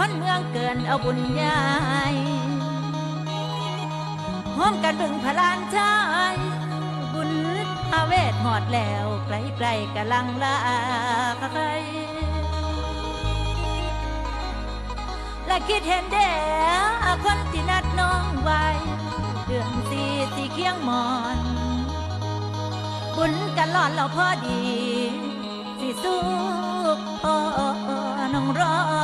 คนเมืองเกินเอาบุญใหญ่ห้อมกันบึงพลานชาย บุญพาเวทหมดแล้วไกลไกลกำลังลาใครและคิดเห็นเด้อคนที่นัดน้องไว้เดือนสีสีเคียงหมอน บุญกันหลอนเราพอดี สิสู้องรอ